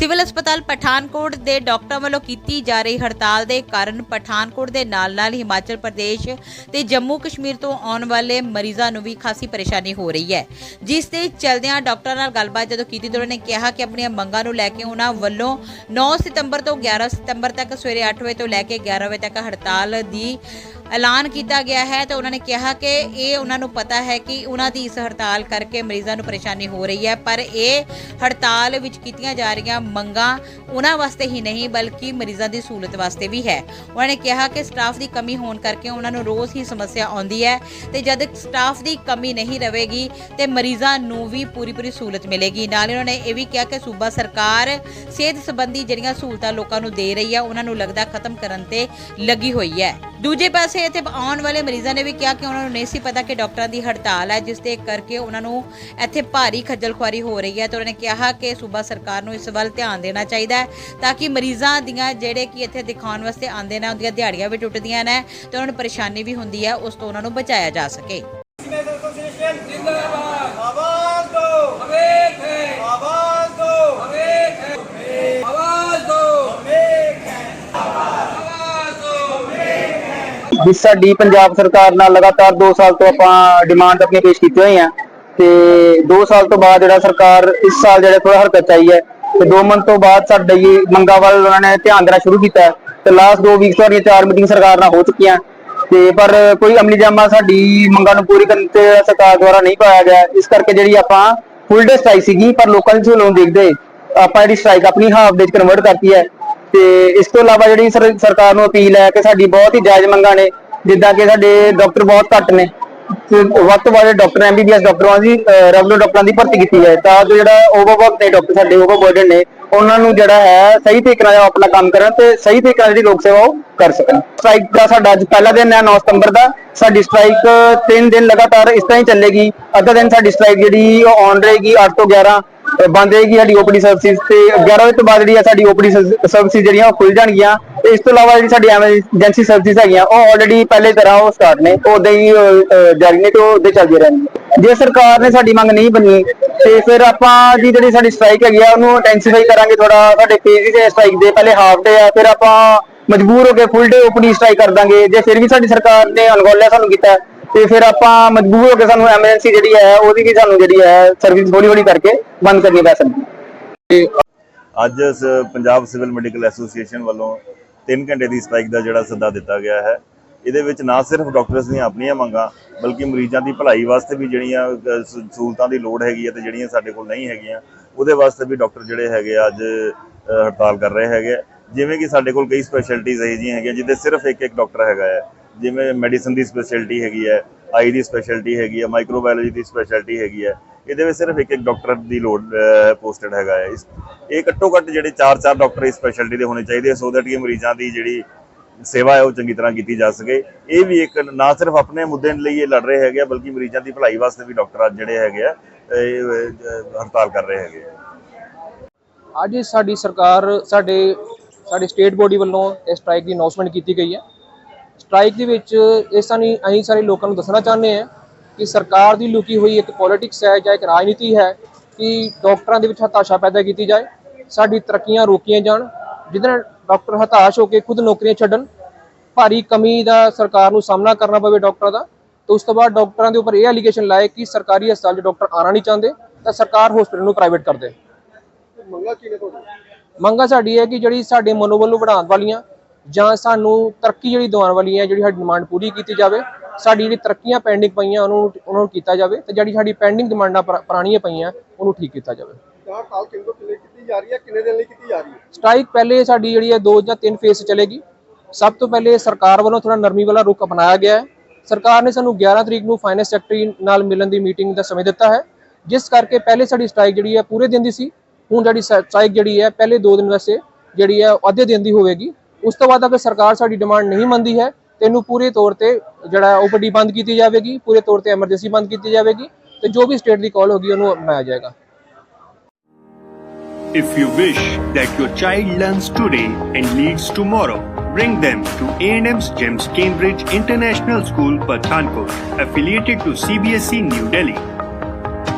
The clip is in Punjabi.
ਸਿਵਲ ਹਸਪਤਾਲ ਪਠਾਨਕੋਟ ਦੇ ਡਾਕਟਰਾਂ ਵੱਲੋਂ ਕੀਤੀ ਜਾ ਰਹੀ ਹੜਤਾਲ ਦੇ ਕਾਰਨ ਪਠਾਨਕੋਟ ਦੇ ਨਾਲ-ਨਾਲ ਹਿਮਾਚਲ ਪ੍ਰਦੇਸ਼ ਤੇ ਜੰਮੂ ਕਸ਼ਮੀਰ ਤੋਂ ਆਉਣ ਵਾਲੇ ਮਰੀਜ਼ਾਂ ਨੂੰ ਵੀ ਖਾਸੀ ਪਰੇਸ਼ਾਨੀ ਹੋ ਰਹੀ ਹੈ। ਜਿਸ ਦੇ ਚਲਦਿਆਂ ਡਾਕਟਰਾਂ ਨਾਲ ਗੱਲਬਾਤ ਜਦੋਂ ਕੀਤੀ ਤਾਂ ਉਹਨਾਂ ਨੇ ਕਿਹਾ ਕਿ ਆਪਣੀਆਂ ਮੰਗਾਂ ਨੂੰ ਲੈ ਕੇ ਉਹਨਾਂ ਵੱਲੋਂ 9 ਸਤੰਬਰ ਤੋਂ 11 ਸਤੰਬਰ ਤੱਕ ਸਵੇਰੇ 8 ਵਜੇ ਤੋਂ ਲੈ ਕੇ 11 ਵਜੇ ਤੱਕ ਹੜਤਾਲ ਦੀ ਐਲਾਨ ਕੀਤਾ ਗਿਆ ਹੈ ਤੇ ਉਹਨਾਂ ਨੇ ਕਿਹਾ ਕਿ ਇਹ ਉਹਨਾਂ ਨੂੰ ਪਤਾ ਹੈ ਕਿ ਉਹਨਾਂ ਦੀ ਇਸ ਹੜਤਾਲ ਕਰਕੇ ਮਰੀਜ਼ਾਂ ਨੂੰ ਪਰੇਸ਼ਾਨੀ ਹੋ ਰਹੀ ਹੈ, ਪਰ ਇਹ ਹੜਤਾਲ ਵਿੱਚ ਕੀਤੀਆਂ ਜਾ ਰਹੀਆਂ ਮੰਗਾਂ ਉਹਨਾਂ ਵਾਸਤੇ ਹੀ ਨਹੀਂ, ਬਲਕਿ ਮਰੀਜ਼ਾਂ ਦੀ ਸਹੂਲਤ ਵਾਸਤੇ ਵੀ ਹੈ। ਉਹਨਾਂ ਨੇ ਕਿਹਾ ਕਿ ਸਟਾਫ ਦੀ ਕਮੀ ਹੋਣ ਕਰਕੇ ਉਹਨਾਂ ਨੂੰ ਰੋਜ਼ ਹੀ ਸਮੱਸਿਆ ਆਉਂਦੀ ਹੈ ਤੇ ਜਦ ਸਟਾਫ ਦੀ ਕਮੀ ਨਹੀਂ ਰਹੇਗੀ ਤੇ ਮਰੀਜ਼ਾਂ ਨੂੰ ਵੀ ਪੂਰੀ ਪੂਰੀ ਸਹੂਲਤ ਮਿਲੇਗੀ। ਨਾਲ ਹੀ ਉਹਨਾਂ ਨੇ ਇਹ ਵੀ ਕਿਹਾ ਕਿ ਸੂਬਾ ਸਰਕਾਰ ਸਿਹਤ ਸੰਬੰਧੀ ਜਿਹੜੀਆਂ ਸਹੂਲਤਾਂ ਲੋਕਾਂ ਨੂੰ ਦੇ ਰਹੀ ਹੈ, ਉਹਨਾਂ ਨੂੰ ਲੱਗਦਾ ਖਤਮ ਕਰਨ ਤੇ ਲੱਗੀ ਹੋਈ ਹੈ। ਦੂਜੇ ਪਾਸੇ ਇੱਥੇ ਆਉਣ ਵਾਲੇ ਮਰੀਜ਼ਾਂ ਨੇ ਵੀ ਕਿਹਾ ਕਿ ਉਹਨਾਂ ਨੂੰ ਨਹੀਂ ਸੀ ਪਤਾ ਕਿ ਡਾਕਟਰਾਂ ਦੀ ਹੜਤਾਲ ਹੈ, ਜਿਸ ਦੇ ਕਰਕੇ ਉਹਨਾਂ ਨੂੰ ਇੱਥੇ ਭਾਰੀ ਖੱਜਲ ਖੁਆਰੀ ਹੋ ਰਹੀ ਹੈ ਤੇ ਉਹਨਾਂ ਨੇ ਕਿਹਾ ਕਿ ਸੂਬਾ ਸਰਕਾਰ ਨੂੰ ਇਸ ਵੱਲ ਧਿਆਨ ਦੇਣਾ ਚਾਹੀਦਾ ਹੈ ਤਾਂ ਕਿ ਮਰੀਜ਼ਾਂ ਦੀਆਂ ਜਿਹੜੇ ਕਿ ਇੱਥੇ ਦਿਖਾਉਣ ਵਾਸਤੇ ਆਉਂਦੇ ਨੇ, ਉਹਦੀਆਂ ਦਿਹਾੜੀਆਂ ਵੀ ਟੁੱਟਦੀਆਂ ਨੇ ਤੇ ਉਹਨਾਂ ਨੂੰ ਪਰੇਸ਼ਾਨੀ ਵੀ ਹੁੰਦੀ ਹੈ, ਉਸ ਤੋਂ ਉਹਨਾਂ ਨੂੰ ਬਚਾਇਆ ਜਾ ਸਕੇ। दो ਸਾਡੀ ਪੰਜਾਬ ਸਰਕਾਰ ਨਾਲ ਲਗਾਤਾਰ 2 ਸਾਲ ਤੋਂ ਆਪਾਂ ਡਿਮਾਂਡ ਆਪਣੀ ਪੇਸ਼ ਕੀਤੀ ਹੋਈ ਆ ਤੇ 2 ਸਾਲ ਤੋਂ ਬਾਅਦ ਜਿਹੜਾ ਸਰਕਾਰ ਇਸ ਸਾਲ ਜਿਹੜਾ ਥੋੜਾ ਹਰਕਤ ਚਾਈ ਹੈ, ਤੇ 2 ਮੰਥ ਤੋਂ ਬਾਅਦ ਸਾਡੇ ਮੰਗਾਂ ਵੱਲ ਉਹਨਾਂ ਨੇ ਧਿਆਨ ਦੇਣਾ ਸ਼ੁਰੂ ਕੀਤਾ ਹੈ। ਤੇ ਲਾਸਟ 2 ਵੀਕਸ ਸਾਡੀਆਂ ਚਾਰ ਮੀਟਿੰਗ ਸਰਕਾਰ ਨਾਲ ਹੋ ਚੁੱਕੀਆਂ। ਤੇ ਪਰ ਕੋਈ ਅਮਲੀ ਜਾਮਾ ਸਾਡੀ ਮੰਗਾਂ ਨੂੰ ਪੂਰੀ ਕਰਨ ਤੇ ਸਰਕਾਰ ਦੁਆਰਾ ਨਹੀਂ ਪਾਇਆ ਗਿਆ। ਇਸ ਕਰਕੇ ਜਿਹੜੀ ਆਪਾਂ ਫੁੱਲ ਡੇ ਸਟ੍ਰਾਈਕ ਸੀਗੀ, ਪਰ ਲੋਕਾਂ ਦੀ ਸਹੂਲਤ ਦੇਖਦੇ, ਆਪਾਂ ਜਿਹੜੀ ਸਟ੍ਰਾਈਕ ਆਪਣੀ ਹਾਫ ਡੇ ਚ ਕਨਵਰਟ ਕਰਤੀ ਹੈ ਤੇ ਇਸ ਤੋਂ ਇਲਾਵਾ ਜਿਹੜੀ ਸਰਕਾਰ ਨੂੰ ਅਪੀਲ ਹੈ ਕਿ ਸਾਡੀ ਬਹੁਤ ਹੀ ਜਾਇਜ਼ ਮੰਗਾਂ ਨੇ, ਜਿੱਦਾਂ ਕਿ ਸਾਡੇ ਡਾਕਟਰ ਬਹੁਤ ਘੱਟ ਨੇ ਵੱਧ ਤੋਂ ਵੱਧ ਡਾਕਟਰ ਐਮਬੀਬੀਐਸ ਡਾਕਟਰਾਂ ਦੀ ਰੈਗੂਲਰ ਡਾਕਟਰਾਂ ਦੀ ਭਰਤੀ ਕੀਤੀ ਹੈ, ਤਾਂ ਜੋ ਜਿਹੜਾ ਓਵਰਵਰਕ ਨੇ ਡਾਕਟਰ ਸਾਡੇ ਓਵਰਬਰਡਨ ਨੇ, ਉਹਨਾਂ ਨੂੰ ਜਿਹੜਾ ਹੈ ਸਹੀ ਤਰੀਕੇ ਨਾਲ ਆਪਣਾ ਕੰਮ ਕਰਨ ਤੇ ਸਹੀ ਤਰੀਕੇ ਨਾਲ ਜਿਹੜੀ ਲੋਕ ਸੇਵਾ ਉਹ ਕਰ ਸਕਣ। ਸਟ੍ਰਾਈਕ ਦਾ ਸਾਡਾ ਅੱਜ ਪਹਿਲਾ ਦਿਨ ਹੈ 9 ਸਤੰਬਰ ਦਾ, ਸਾਡੀ ਸਟ੍ਰਾਈਕ 3 ਦਿਨ ਲਗਾਤਾਰ ਇਸ ਤਰ੍ਹਾਂ ਹੀ ਚੱਲੇਗੀ, ਅੱਧਾ ਦਿਨ ਸਾਡੀ ਸਟ੍ਰਾਈਕ ਜਿਹੜੀ ਉਹ ਰਹੇਗੀ 8 ਤੋਂ 11 ਬੰਦ ਰਹੇਗੀ ਸਾਡੀ ਓਪੀਡੀ ਸਰਵਿਸ ਤੇ 11 ਵਜੇ ਤੋਂ ਬਾਅਦ ਜਿਹੜੀ ਹੈ ਸਾਡੀ ਓਪੀਡੀ ਸਰਵਿਸ ਜਿਹੜੀਆਂ ਉਹ ਖੁੱਲ ਜਾਣਗੀਆਂ ਤੇ ਇਸ ਤੋਂ ਇਲਾਵਾ ਜਿਹੜੀ ਸਾਡੀ ਐਮਰਜੈਂਸੀ ਸਰਵਿਸ ਹੈਗੀਆਂ, ਉਹ ਆਲਰੇਡੀ ਪਹਿਲੇ ਤਰ੍ਹਾਂ ਉਹ ਸਟਾਰਟ ਨੇ ਉਦਾਂ ਹੀ ਜਾਰੀ ਨੇ ਤੇ ਉਹ ਉਦਾਂ ਚੱਲਦੀਆਂ ਜੇ ਸਰਕਾਰ ਨੇ ਸਾਡੀ ਮੰਗ ਨਹੀਂ ਮੰਨੀ, ਤੇ ਫਿਰ ਆਪਾਂ ਦੀ ਜਿਹੜੀ ਸਾਡੀ ਸਟ੍ਰਾਈਕ ਹੈਗੀ ਆ, ਉਹਨੂੰ ਇੰਟੈਂਸੀਫਾਈ ਕਰਾਂਗੇ ਥੋੜਾ ਸਾਡੇ ਫੇਜ਼ ਦੇ ਸਟ੍ਰਾਈਕ ਦੇ ਪਹਿਲੇ ਹਾਫ ਡੇ ਆ, ਫਿਰ ਆਪਾਂ ਮਜਬੂਰ ਹੋ ਕੇ ਫੁੱਲ ਡੇ ਓਪੀਡੀ ਸਟ੍ਰਾਈਕ ਕਰ ਦਾਂਗੇ। ਜੇ ਫਿਰ ਵੀ ਸਾਡੀ ਸਰਕਾਰ ਨੇ ਅਣਗੌਲਿਆ ਸਾਨੂੰ ਕੀਤਾ ਤੇ ਫਿਰ ਆਪਾਂ ਮਜਬੂਰ ਹੋ ਕੇ ਸਾਨੂੰ ਐਮਰਜੈਂਸੀ ਜਿਹੜੀ ਹੈ, ਉਹਦੀ ਵੀ ਸਾਨੂੰ ਜਿਹੜੀ ਹੈ ਸਰਵਿਸ ਹੌਲੀ ਹੌਲੀ ਕਰਕੇ ਬੰਦ ਕਰਨੀ ਪੈ ਸਕਦੀ ਅੱਜ ਪੰਜਾਬ ਸਿਵਲ ਮੈਡੀਕਲ ਐਸੋਸੀਏਸ਼ਨ ਵੱਲੋਂ 3 ਘੰਟੇ ਦੀ ਸਟ੍ਰਾਈਕ ਦਾ ਜਿਹੜਾ ਸੱਦਾ ਦਿੱਤਾ ਗਿਆ ਹੈ। ਇਹਦੇ ਵਿੱਚ ਨਾ ਸਿਰਫ ਡਾਕਟਰਸ ਦੀਆਂ ਆਪਣੀਆਂ ਮੰਗਾਂ, ਬਲਕਿ ਮਰੀਜ਼ਾਂ ਦੀ ਭਲਾਈ ਵਾਸਤੇ ਵੀ ਜਿਹੜੀਆਂ ਸਹੂਲਤਾਂ ਦੀ ਲੋੜ ਹੈਗੀ ਹੈ ਤੇ ਜਿਹੜੀਆਂ ਸਾਡੇ ਕੋਲ ਨਹੀਂ ਹੈਗੀਆਂ, ਉਹਦੇ ਵਾਸਤੇ ਵੀ ਡਾਕਟਰ ਜਿਹੜੇ ਹੈਗੇ ਅੱਜ ਹੜਤਾਲ ਕਰ ਰਹੇ ਹੈਗੇ ਆ। ਜਿਵੇਂ ਕਿ ਸਾਡੇ ਕੋਲ ਕਈ ਸਪੈਸ਼ਲਟੀਜ਼ ਇਹੋ ਜਿਹੀਆਂ ਹੈਗੀਆਂ, ਜਿਹਦੇ ਸਿਰਫ ਇੱਕ ਇੱਕ ਡਾਕਟਰ ਹੈਗਾ ਹੈ। ਜਿਵੇਂ ਮੈਡੀਸਨ ਦੀ ਸਪੈਸ਼ਲਟੀ ਹੈਗੀ ਹੈ ਆਈ ਦੀ ਸਪੈਸ਼ਲਟੀ ਹੈਗੀ ਹੈ ਮਾਈਕਰੋਬਾਇਓਲੋਜੀ ਦੀ ਸਪੈਸ਼ਲਟੀ ਹੈਗੀ ਹੈ ਇਹਦੇ ਵਿੱਚ ਸਿਰਫ ਇੱਕ ਇੱਕ ਡਾਕਟਰ ਦੀ ਲੋੜ ਪੋਸਟਡ ਹੈਗਾ ਹੈ। ਇਸ ਇਹ ਘੱਟੋ ਘੱਟ ਜਿਹੜੇ 4-4 ਡਾਕਟਰ ਇਸ ਸਪੈਸ਼ਲਟੀ ਦੇ ਹੋਣੇ ਚਾਹੀਦੇ ਸੋ ਦੈਟ ਕਿ ਮਰੀਜ਼ਾਂ ਦੀ ਜਿਹੜੀ ਸੇਵਾ ਹੈ ਉਹ ਚੰਗੀ ਤਰ੍ਹਾਂ ਕੀਤੀ ਜਾ ਸਕੇ। ਇਹ ਵੀ ਇੱਕ ਨਾ ਸਿਰਫ ਆਪਣੇ ਮੁੱਦੇ ਲਈ ਇਹ ਲੜ ਰਹੇ ਹੈਗੇ ਆ, ਬਲਕਿ ਮਰੀਜ਼ਾਂ ਦੀ ਭਲਾਈ ਵਾਸਤੇ ਵੀ ਡਾਕਟਰ ਅੱਜ ਜਿਹੜੇ ਹੈਗੇ ਆ ਹੜਤਾਲ ਕਰ ਰਹੇ ਹੈਗੇ ਅੱਜ ਸਾਡੀ ਸਰਕਾਰ ਸਾਡੇ ਸਾਡੀ ਸਟੇਟ ਬੋਡੀ ਵੱਲੋਂ ਇਸ ਸਟ੍ਰਾਈਕ ਦੀ ਅਨਾਉਂਸਮੈਂਟ ਕੀਤੀ ਗਈ ਹੈ। ਸਟ੍ਰਾਈਕ ਦੇ ਵਿੱਚ ਇਸ ਤਰ੍ਹਾਂ ਨਹੀਂ ਅਸੀਂ ਸਾਰੇ ਲੋਕਾਂ ਨੂੰ ਦੱਸਣਾ ਚਾਹੁੰਦੇ ਹਾਂ ਕਿ ਸਰਕਾਰ ਦੀ ਲੁਕੀ ਹੋਈ ਇੱਕ ਪੋਲਿਟਿਕਸ ਹੈ ਜਾਂ ਇੱਕ ਰਾਜਨੀਤੀ ਹੈ ਕਿ ਡਾਕਟਰਾਂ ਦੇ ਵਿੱਚ ਹਤਾਸ਼ਾ ਪੈਦਾ ਕੀਤੀ ਜਾਏ ਸਾਡੀ ਤਰੱਕੀਆਂ ਰੋਕੀਆਂ ਜਾਣ ਜਿਹਦੇ ਨਾਲ ਡਾਕਟਰ ਹਤਾਸ਼ ਹੋ ਕੇ ਖੁਦ ਨੌਕਰੀਆਂ ਛੱਡਣ ਭਾਰੀ ਕਮੀ ਦਾ ਸਰਕਾਰ ਨੂੰ ਸਾਹਮਣਾ ਕਰਨਾ ਪਵੇ ਡਾਕਟਰਾਂ ਦਾ। ਤੇ ਉਸ ਤੋਂ ਬਾਅਦ ਡਾਕਟਰਾਂ ਦੇ ਉੱਪਰ ਇਹ ਐਲੀਗੇਸ਼ਨ ਲਾਏ ਕਿ ਸਰਕਾਰੀ ਹਸਪਤਾਲ 'ਚ ਡਾਕਟਰ ਆਣਾ ਨਹੀਂ ਚਾਹੁੰਦੇ ਤਾਂ ਸਰਕਾਰ ਹਸਪੀਟਲ ਨੂੰ ਪ੍ਰਾਈਵੇਟ ਕਰ ਦੇ। ਮੰਗਾਂ ਸਾਡੀ ਹੈ ਕਿ ਜਿਹੜੀ ਸਾਡੇ ਮਨੋਬਲ ਨੂੰ ਵਧਾਉਣ ਵਾਲੀਆਂ ਜਾਂ ਸਾਨੂੰ ਤਰੱਕੀ ਜਿਹੜੀ ਦਿਵਾਉਣ ਵਾਲੀਆਂ ਜਿਹੜੀ ਸਾਡੀ ਡਿਮਾਂਡ ਪੂਰੀ ਕੀਤੀ ਜਾਵੇ ਸਾਡੀ ਜਿਹੜੀ ਤਰੱਕੀਆਂ ਪੈਂਡਿੰਗ ਪਈਆਂ ਉਹਨੂੰ ਉਹਨਾਂ ਨੂੰ ਕੀਤਾ ਜਾਵੇ ਤੇ ਜਿਹੜੀ ਸਾਡੀ ਪੈਂਡਿੰਗ ਡਿਮਾਂਡਾਂ ਪੁਰਾ- ਪੁਰਾਣੀਆਂ ਪਈਆਂ ਉਹਨੂੰ ਠੀਕ ਕੀਤਾ ਜਾਵੇ। ਹੈ ਹੈ? ਸਟ੍ਰਾਈਕ ਪਹਿਲੇ ਸਾਡੀ ਜਿਹੜੀ ਹੈ ਦੋ ਜਾਂ ਤਿੰਨ ਫੇਸ ਚੱਲੇਗੀ। ਸਭ ਤੋਂ ਪਹਿਲੇ ਸਰਕਾਰ ਵੱਲੋਂ ਥੋੜਾ ਨਰਮੀ ਵਾਲਾ ਰੁਖ ਅਪਣਾਇਆ ਗਿਆ ਹੈ। ਸਰਕਾਰ ਨੇ ਸਾਨੂੰ 11 ਤਰੀਕ ਨੂੰ ਫਾਈਨੈਂਸ ਸੈਕਟਰੀ ਨਾਲ ਮਿਲਣ ਦੀ ਮੀਟਿੰਗ ਦਾ ਸਮੇਂ ਦਿੱਤਾ ਹੈ। ਜਿਸ ਕਰਕੇ ਪਹਿਲੇ ਸਾਡੀ ਸਟ੍ਰਾਈਕ ਜਿਹੜੀ ਹੈ ਪੂਰੇ ਦਿਨ ਦੀ ਸੀ। ਹੁਣ ਜਿਹੜੀ ਸਟ੍ਰਾਈਕ ਜਿਹੜੀ ਹੈ ਪਹਿਲੇ 2 ਦਿਨ ਵਾਸਤੇ ਜਿਹੜੀ ਹੈ ਅੱਧੇ ਦਿਨ ਦੀ ਹੋਵੇਗੀ। ਉਸ ਤੋਂ ਬਾਅਦ ਅਗਰ ਸਰਕਾਰ ਸਾਡੀ ਡਿਮਾਂਡ ਨਹੀਂ ਮੰਨਦੀ ਹੈ ਤੇ ਇਹਨੂੰ ਪੂਰੇ ਤੌਰ ਤੇ ਜਿਹੜਾ ਓਪੀਡੀ ਬੰਦ ਕੀਤੀ ਜਾਵੇਗੀ ਪੂਰੇ ਤੌਰ ਤੇ ਐਮਰਜੈਂਸੀ ਬੰਦ ਕੀਤੀ ਜਾਵੇਗੀ ਤੇ ਜੋ ਵੀ ਸਟੇਟ ਦੀ ਕਾਲ ਹੋਗੀ ਉਹਨੂੰ ਅਪਣਾਇਆ ਜਾਏਗਾ If you wish that your child learns today and leads tomorrow, bring them to A&M's Gems Cambridge International School, Pathankot, affiliated to CBSE New Delhi.